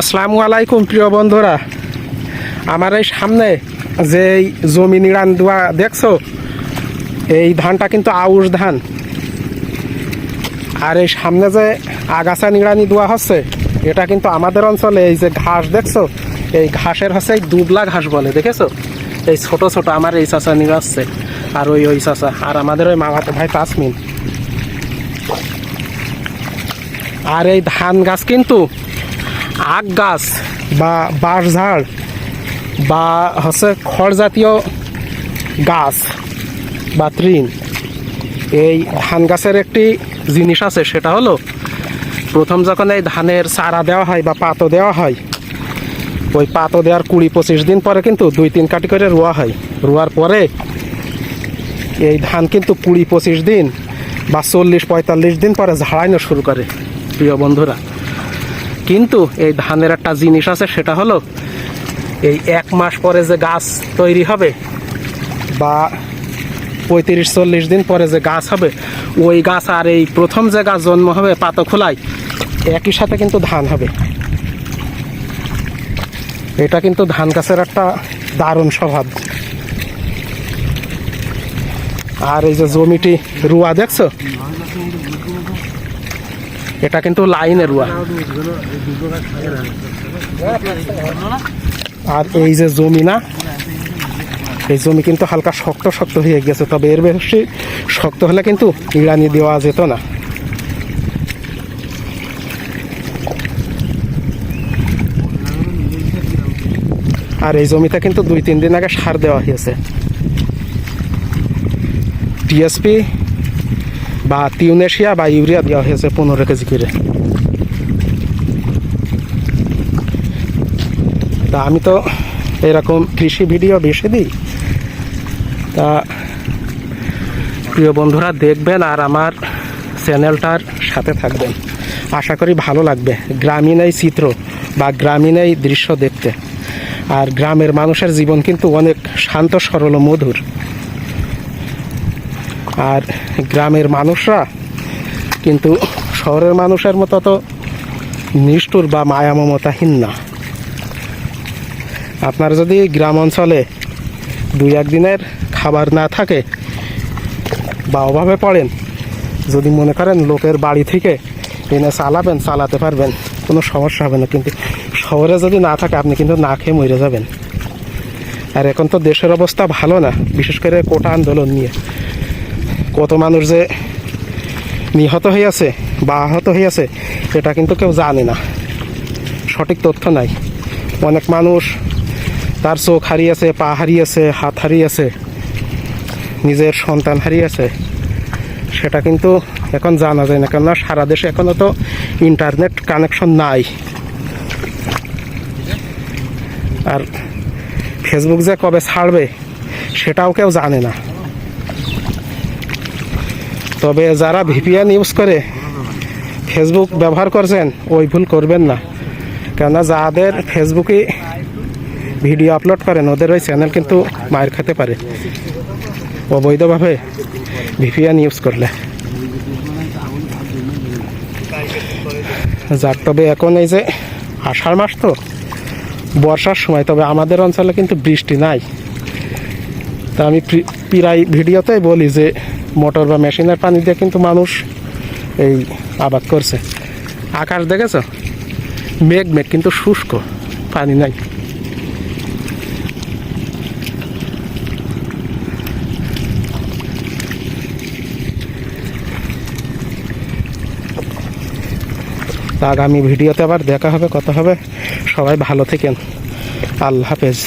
আসসালামু আলাইকুম, প্রিয় বন্ধুরা। আমার এই সামনে যে জমি নিড়ান দেওয়া দেখছ, এই ধানটা কিন্তু আউশ ধান। আর এই সামনে যে আগাছা নিড়ানি দেওয়া হচ্ছে, এটা কিন্তু আমাদের অঞ্চলে এই যে ঘাস দেখছ, এই ঘাসের হচ্ছে এই দুবলা ঘাস বলে, দেখেছ? এই ছোট ছোট আমার এই চাষা নিড়াচ্ছে আর ওই ওই চাষা আর আমাদের ওই মামাতো ভাই তাসমিন। আর এই ধান গাছ কিন্তু আখ গাছ বা বাঁশ ঝাড় বা হচ্ছে খড় জাতীয় গাছ বা তৃণ। এই ধান গাছের একটি জিনিস আছে, সেটা হলো প্রথম যখন এই ধানের চারা দেওয়া হয় বা পাতো দেওয়া হয়, ওই পাতো দেওয়ার কুড়ি পঁচিশ দিন পরে কিন্তু দুই তিন কাটি করে রোয়া হয়। রোয়ার পরে এই ধান কিন্তু কুড়ি পঁচিশ দিন বা চল্লিশ পঁয়তাল্লিশ দিন পরে ঝাড়াইনো শুরু করে, প্রিয় বন্ধুরা। কিন্তু এই ধানের একটা জিনিস আছে, সেটা হলো এই এক মাস পরে যে গাছ তৈরি হবে বা পঁয়ত্রিশ চল্লিশ দিন পরে যে গাছ হবে, ওই গাছ আর এই প্রথম যে গাছ জন্ম হবে পাতো খোলায় একই সাথে কিন্তু ধান হবে। এটা কিন্তু ধান গাছের একটা দারুণ স্বভাব। আর এই যে জমিটি রুয়া, দেখছ? এটা কিন্তু লাইনে রুয়া। আর এই যে জমি না, এই জমি কিন্তু হালকা শক্ত শক্ত হয়ে গেছে, তবে এর বেশি শক্ত হলে কিন্তু ইরানি দেওয়া যেত না। আর এই জমিতে কিন্তু দুই তিন দিন আগে সার দেওয়া হয়েছে। টিএসপি বা টিউনেশিয়া বা ইউরিয়া দেওয়া হয়েছে পনেরো কেজি করে। তা আমি তো এরকম কৃষি ভিডিও বেশি দিই। তা প্রিয় বন্ধুরা, দেখবেন আর আমার চ্যানেলটার সাথে থাকবেন। আশা করি ভালো লাগবে। গ্রামীণ এই চিত্র বা গ্রামীণ এই দৃশ্য দেখতে। আর গ্রামের মানুষের জীবন কিন্তু অনেক শান্ত, সরল ও মধুর। আর গ্রামের মানুষরা কিন্তু শহরের মানুষের মতো তো নিষ্ঠুর বা মায়া মমতাহীন না। আপনার যদি গ্রাম অঞ্চলে দুই একদিনের খাবার না থাকে বা অভাবে পড়েন, যদি মনে করেন লোকের বাড়ি থেকে এনে চালাবেন, চালাতে পারবেন, কোনো সমস্যা হবে না। কিন্তু শহরে যদি না থাকে, আপনি কিন্তু না খেয়ে মরে যাবেন। আর এখন তো দেশের অবস্থা ভালো না, বিশেষ করে কোটা আন্দোলন নিয়ে। কত মানুষ যে নিহত হইয়াছে বা আহত হইয়াছে এটা কিন্তু কেউ জানে না। সঠিক তথ্য নাই। অনেক মানুষ তার চোখ হারিয়েছে পা হারিয়েছে হাত হারিয়েছে নিজের সন্তান হারিয়েছে সেটা কিন্তু এখন জানা যায় না, কেননা সারা দেশে এখনও তো ইন্টারনেট কানেকশন নাই। আর ফেসবুক যে কবে ছাড়বে, সেটাও কেউ জানে না। তবে যারা ভিপিএন ইউজ করে ফেসবুক ব্যবহার করছেন, ওই ভুল করবেন না। কেননা যাদের ফেসবুকে ভিডিও আপলোড করেন, ওদের ওই চ্যানেল কিন্তু মায়ের খেতে পারে। অবৈধভাবে ভিপিএন ইউজ করলে। যাক, তবে এখন এই যে আষাঢ় মাস তো, বর্ষার সময়, তবে আমাদের অঞ্চলে কিন্তু বৃষ্টি নাই। তা আমি প্রি- প্রায় ভিডিওতেই বলি যে মোটর বা মেশিনের পানি দিয়ে কিন্তু মানুষ এই আবাদ করছে। আকাশ দেখেছ? মেঘ মেঘ, কিন্তু শুষ্ক, পানি নাই। আগামী ভিডিওতে আবার দেখা হবে, কথা হবে। সবাই ভালো থেকেন। আল্লাহ হাফেজ।